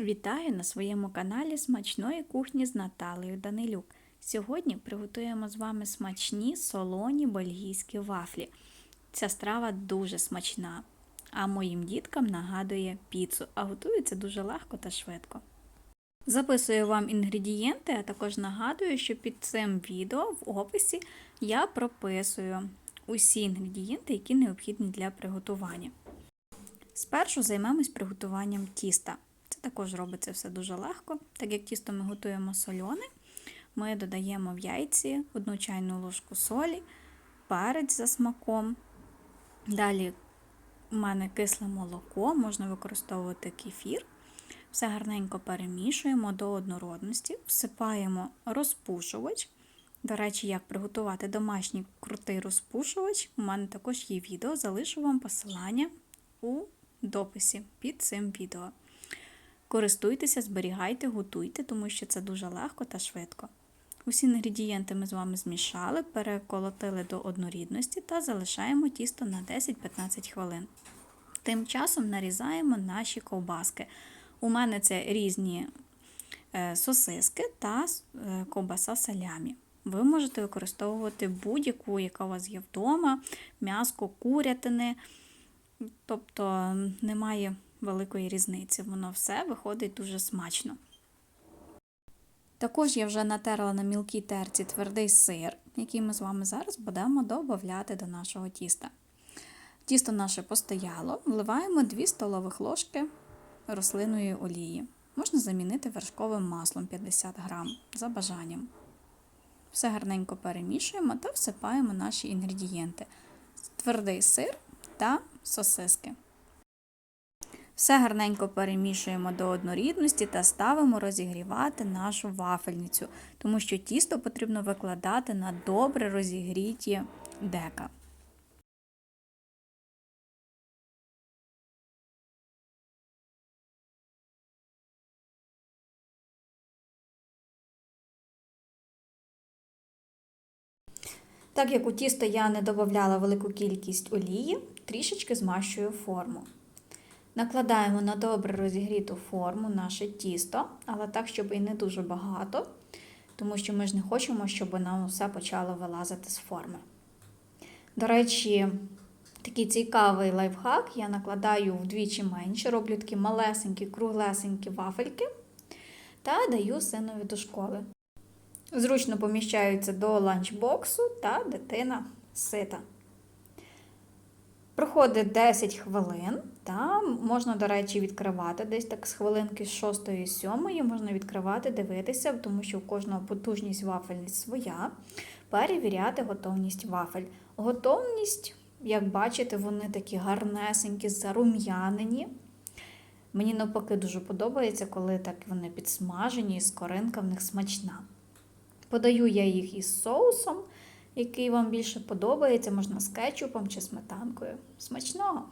Вітаю на своєму каналі Смачної кухні з Наталею Данилюк. Сьогодні приготуємо з вами смачні солоні бельгійські вафлі. Ця страва дуже смачна, а моїм діткам нагадує піцу, а готується дуже легко та швидко. Записую вам інгредієнти, а також нагадую, що під цим відео в описі я прописую усі інгредієнти, які необхідні для приготування. Спершу займемось приготуванням тіста. Також робиться все дуже легко. Так як тісто ми готуємо сольоне, ми додаємо в яйці одну чайну ложку солі, перець за смаком. Далі у мене кисле молоко, можна використовувати кефір. Все гарненько перемішуємо до однородності, всипаємо розпушувач. До речі, як приготувати домашній крутий розпушувач, у мене також є відео, залишу вам посилання у дописі під цим відео. Користуйтеся, зберігайте, готуйте, тому що це дуже легко та швидко. Усі інгредієнти ми з вами змішали, переколотили до однорідності та залишаємо тісто на 10-15 хвилин. Тим часом нарізаємо наші ковбаски. У мене це різні сосиски та ковбаса салямі. Ви можете використовувати будь-яку, яка у вас є вдома, м'яско, курятини, тобто немає великої різниці. Воно все виходить дуже смачно. Також я вже натерла на мілкій терці твердий сир, який ми з вами зараз будемо додати до нашого тіста. Тісто наше постояло, вливаємо 2 столових ложки рослинної олії. Можна замінити вершковим маслом 50 грам за бажанням. Все гарненько перемішуємо та всипаємо наші інгредієнти: твердий сир та сосиски. Все гарненько перемішуємо до однорідності та ставимо розігрівати нашу вафельницю, тому що тісто потрібно викладати на добре розігріті дека. Так як у тісто я не додавала велику кількість олії, трішечки змащую форму. Накладаємо на добре розігріту форму наше тісто, але так, щоб і не дуже багато, тому що ми ж не хочемо, щоб нам все почало вилазити з форми. До речі, такий цікавий лайфхак я накладаю вдвічі менше, роблю такі малесенькі, круглесенькі вафельки та даю синові до школи. Зручно поміщаються до ланчбоксу та дитина сита. Проходить 10 хвилин, та можна, до речі, відкривати десь так з хвилинки з 6 і 7, можна відкривати, дивитися, тому що у кожного потужність вафельниць своя. Перевіряти готовність вафель. Готовність, як бачите, вони такі гарнесенькі, зарум'янені. Мені навпаки дуже подобається, коли так вони підсмажені, і скоринка в них смачна. Подаю я їх із соусом який вам більше подобається, можна з кетчупом чи сметанкою. Смачного!